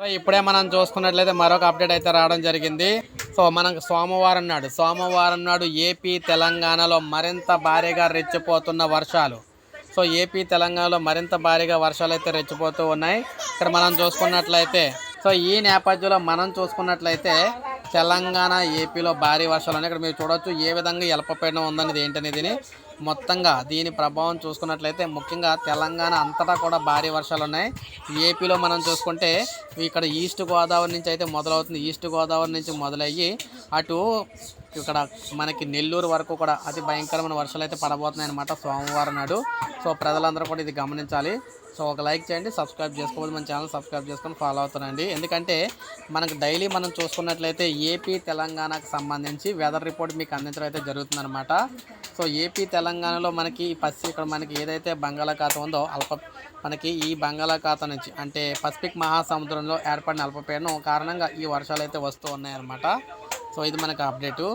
So ఇప్పుడే మనం చూసుకున్నట్లయితే మరొక అప్డేట్ అయితే రావడం జరిగింది. సో మనకు సోమవారం నాడు సోమవారం నాడు ఏపీ తెలంగాణలో మరింత భారీగా రెచ్చిపోతున్న వర్షాలు. సో ఏపీ తెలంగాణలో మరింత భారీగా వర్షాలు అయితే రెచ్చిపోతూ ఉన్నాయి. ఇక్కడ మనం చూసుకున్నట్లయితే సో ఈ నేపథ్యంలో మనం చూసుకున్నట్లయితే తెలంగాణ ఏపీలో భారీ వర్షాలు ఉన్నాయి. ఇక్కడ మీరు చూడొచ్చు ఏ విధంగా ఎలపపీడనం ఉందనేది ఏంటనేది. మొత్తంగా దీని ప్రభావం చూసుకున్నట్లయితే ముఖ్యంగా తెలంగాణ అంతటా కూడా భారీ వర్షాలు ఉన్నాయి ఏపీలో మనం చూసుకుంటే ఇక్కడ ఈస్ట్ గోదావరి నుంచి అయితే మొదలవుతుంది. ఈస్ట్ గోదావరి నుంచి మొదలయ్యి అటు ఇక్కడ మనకి నెల్లూరు వరకు కూడా అతి భయంకరమైన వర్షాలు అయితే పడబోతున్నాయి అనమాట సోమవారం నాడు. సో ప్రజలందరూ కూడా ఇది గమనించాలి. సో ఒక లైక్ చేయండి సబ్స్క్రైబ్ చేసుకోవద్దు మన ఛానల్ సబ్స్క్రైబ్ చేసుకొని ఫాలో అవుతానండి ఎందుకంటే మనకు డైలీ మనం చూసుకున్నట్లయితే ఏపీ తెలంగాణకు సంబంధించి వెదర్ రిపోర్ట్ మీకు అందించడం అయితే జరుగుతుందన్నమాట. సో ఏపీ తెలంగాణలో మనకి పసి ఇక్కడ మనకి ఏదైతే బంగాళాఖాతం ఉందో అల్ప మనకి ఈ బంగాళాఖాతం నుంచి అంటే పసిఫిక్ మహాసముద్రంలో ఏర్పడిన అల్పపీడనం కారణంగా ఈ వర్షాలు అయితే వస్తూ ఉన్నాయన్నమాట. సో ఇది మనకు అప్డేటు.